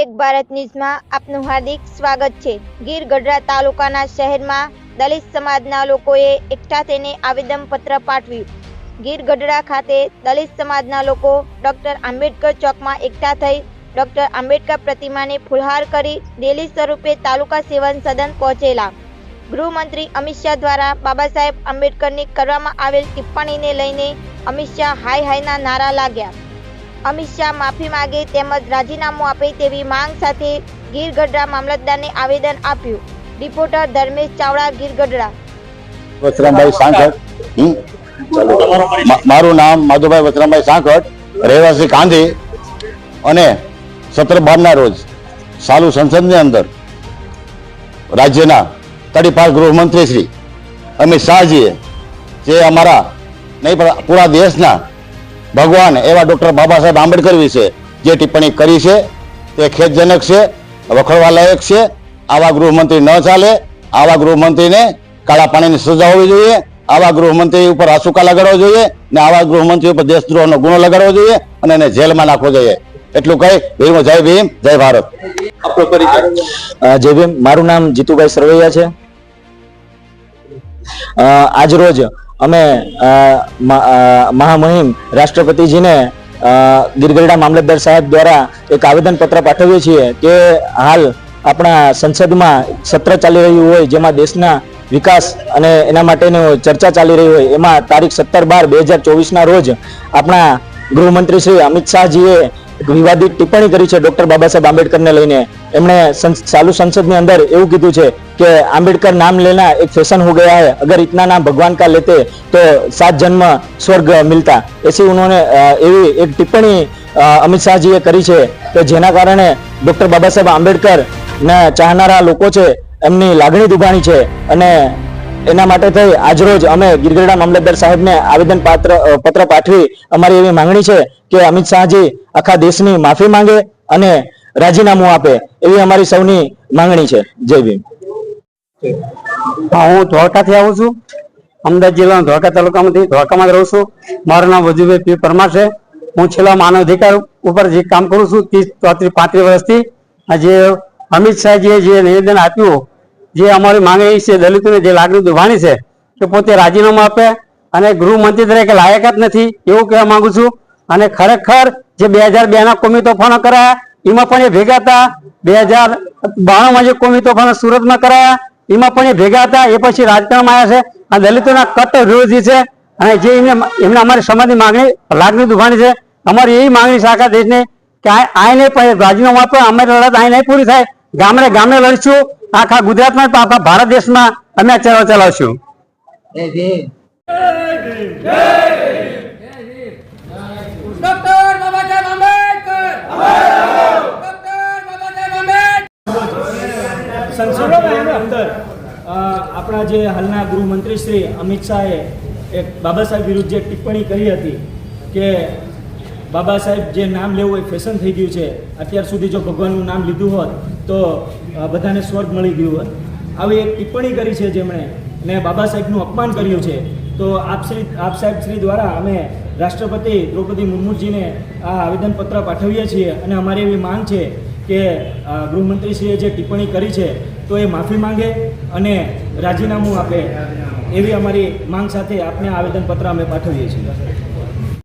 એક ભારત ન્યૂઝમાં આપનું હાર્દિક સ્વાગત છે. ગીર ગઢડા તાલુકાના શહેરમાં દલિત સમાજના લોકોએ એકઠા થઈને આવેદનપત્ર પાઠવ્યું. ગીર ગઢડા ખાતે દલિત સમાજના લોકો ડોક્ટર આંબેડકર ચોકમાં એકઠા થઈ ડોક્ટર આંબેડકર પ્રતિમાને ફુલહાર કરી રેલી સ્વરૂપે તાલુકા સેવન સદન પહોંચેલા. ગૃહમંત્રી અમિત શાહ દ્વારા બાબા સાહેબ આંબેડકરની કરવામાં આવેલ ટિપ્પણીને લઈને અમિત શાહ હાય હાયના નારા લાગ્યા. અમિત શાહ માફી માંગે તેમજ રાજીનામું આપે તેવી માંગ સાથે ગીર ગઢડા મામલતદારને આવેદન આપ્યું. રિપોર્ટર ધર્મેશ ચાવડા ગીર ગઢડા વસરામભાઈ સાંકળ મારું નામ માધુભાઈ વસરામભાઈ સાંકળ રહેવાસી કાંધી અને સત્ર બારના રોજ સાલુ સંસદની અંદર રાજ્યના તડીપાર ગૃહમંત્રી શ્રી અમિત શાહજીએ જે અમારા નહીં પણ પૂરા દેશના ભગવાન એવા ડૉક્ટર બાબા સાહેબ આંબેડકર વિશે જે ટિપ્પણી કરી છે તે ખેદજનક છે વખોડવાલાયક છે આવા ગૃહમંત્રી ન ચાલે આવા ગૃહમંત્રીને કાળા પાણીની સજા હોવી જોઈએ આવા ગૃહમંત્રી ઉપર આસુકા લગાડવો જોઈએ ને આવા ગૃહમંત્રી ઉપર દેશદ્રોહનો ગુનો લગાડવો જોઈએ અને એને જેલમાં નાખવો જોઈએ. એટલું કહી ભીમ જય ભીમ જય ભારત. જય ભીમ મારું નામ જીતુભાઈ સરવૈયા છે. આજ રોજ અમે મહામહિમ રાષ્ટ્રપતિજીને ગીરગઢડા મામલતદાર સાહેબ દ્વારા એક આવેદનપત્ર પાઠવીએ છીએ કે હાલ આપણા સંસદમાં સત્ર ચાલી રહ્યું હોય, જેમાં દેશના વિકાસ અને એના માટેની ચર્ચા ચાલી રહી હોય, એમાં તારીખ સત્તર બાર બે હજાર ચોવીસના રોજ આપણા ગૃહમંત્રી શ્રી અમિત શાહજીએ વિવાદિત ટિપ્પણી કરી છે ડોક્ટર બાબા સાહેબ આંબેડકરને લઈને એમણે સં- ચાલુ સંસદની અંદર એવું કીધું છે કે आंबेडकर नाम लेना एक फैशन हो गया है अगर इतना नाम भगवान का लेते तो सात जन्म स्वर्ग मिलता ऐसी उन्होंने अ, એવી એક ટિપ્પણી અ, અમિત શાહજીએ કરી છે કે જેના કારણે ડોક્ટર બાબા સાહેબ આંબેડકર ના ચાહનારા લોકો છે એમની લાગણી દુભાણી છે અને એના માટે થઈ આજરોજ અમે ગીરગઢડા મામલતદાર સાહેબને આવેદન પાત્ર પત્ર પાઠવી અમારી એવી માંગણી છે કે અમિત શાહજી આખા દેશની માફી માંગે અને રાજીનામું આપે એવી અમારી સૌની માંગણી છે. જય ભીમ. હા ધોળકાથી આવું છું. અમદાવાદ જિલ્લાના ધોળકા તાલુકામાંથી ધોળકામાં રહું છું. મારું નામ વજુભાઈ પી પરમાર છે. હું છેલ્લા માનવ અધિકાર ઉપર જે કામ કરું છું, ત્રીસ, ચોત્રીસ, પાંત્રીસ વર્ષથી આજે અમિત શાહજીએ જે નિવેદન આપ્યું જે અમારી માંગણી છે, દલિતોને જે લાગણી દુભાણી છે, કે પોતે રાજીનામું આપે અને ગૃહમંત્રી તરીકે લાયક જ નથી એવું કહેવા માંગુ છું. અને ખરેખર જે બે હજાર બે ના કોમી તોફાનો કરાયા, એમાં પણ એ ભેગા હતા. બે હજાર બાણુંમાં જે કોમી તોફાનો સુરતમાં કરાયા, એમાં પણ એ ભેગા હતા. એ પછી રાજકારણમાં આવ્યા છે. અને દલિતોના કટ્ટર વિરોધી છે. અને જે એમને એમને અમારી સમાજની માંગણી, લાગણી દુભાણી છે. અમારી એવી માંગણી છે આખા દેશની કે આઈને રાજીનામું આપે. અમારી લડત નહીં પૂરી થાય. ગામડે ગામડે લડશું. આખા ગુજરાતમાં આખા ભારત દેશમાં અમે આ ચળવળ ચલાવશું ડોક્ટર બાબા સાહેબ આંબેડકર. ડોક્ટર બાબા સાહેબ આંબેડકર. સંસદની અંદર આપણા જે હાલના ગૃહમંત્રી શ્રી અમિત શાહે એક બાબા સાહેબ વિરુદ્ધ જે ટિપ્પણી કરી હતી કે બાબા સાહેબ જે નામ લેવું એ ફેશન થઈ ગયું છે અત્યાર સુધી જો ભગવાનનું નામ લીધું હોત તો બધાને સ્વર્ગ મળી ગયું હોત. આવી એક ટિપ્પણી કરી છે જેમણે ને બાબા સાહેબનું અપમાન કર્યું છે. તો આપ શ્રી, આપ સાહેબ શ્રી દ્વારા અમે રાષ્ટ્રપતિ દ્રૌપદી મુર્મુજીને આ આવેદનપત્ર પાઠવીએ છીએ અને અમારી એવી માંગ છે કે ગૃહમંત્રીશ્રીએ જે ટિપ્પણી કરી છે, તો એ માફી માંગે અને રાજીનામું આપે. એવી અમારી માંગ સાથે આપને આવેદનપત્ર અમે પાઠવીએ છીએ.